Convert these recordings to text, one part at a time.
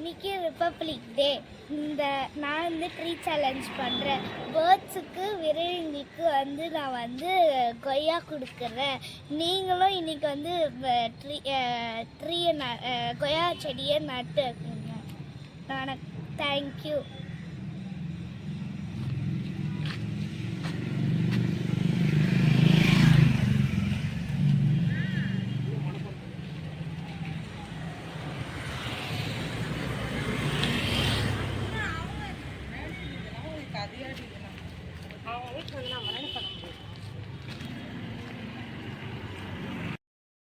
இன்னைக்கு ரிப்பப்ளிக் டே இந்த நான் வந்து ட்ரீ சேலஞ்ச் பண்ணுறேன் பேர்ட்ஸுக்கு விரைவுங்களுக்கு வந்து நான் வந்து கொய்யா கொடுக்குறேன். நீங்களும் இன்னைக்கு வந்து ட்ரீ ட்ரீயை ந கொய்யா செடியை நட்டு வைக்கணும் நான் தேங்க்யூ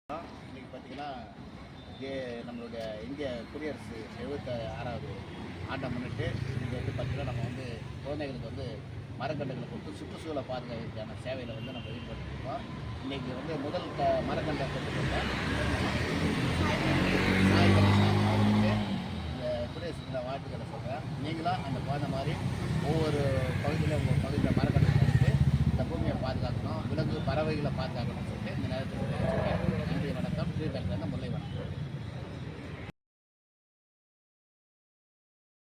இன்னைக்கு பார்த்தீங்கன்னா இங்கே நம்மளுடைய இந்திய குடியரசு எழுபத்தி ஆறாவது ஆட்டம் முன்னிட்டு இங்கே வந்து பார்த்தீங்கன்னா நம்ம வந்து குழந்தைகளுக்கு வந்து மரக்கண்டுகளை கொடுத்து சுற்றுச்சூழலை பாதுகாக்கிறதுக்கான சேவையில் வந்து நம்ம ஈடுபட்டுருக்கோம் இன்றைக்கி வந்து முதல் க மரக்கண்டை கொடுத்துருக்கோம். அவருக்கு இந்த குடியரசு வாழ்த்துக்களை சொல்கிறேன் நீங்களாக அந்த குழந்தை மாதிரி ஒவ்வொரு பகுதியிலும் ஒவ்வொரு பகுதியில் மரக்கட்டை நட்டு இந்த பூமியை பாதுகாக்கணும். விலங்கு பறவைகளை பாதுகாக்கணும்னு சொல்லிட்டு இந்த நேரத்தில்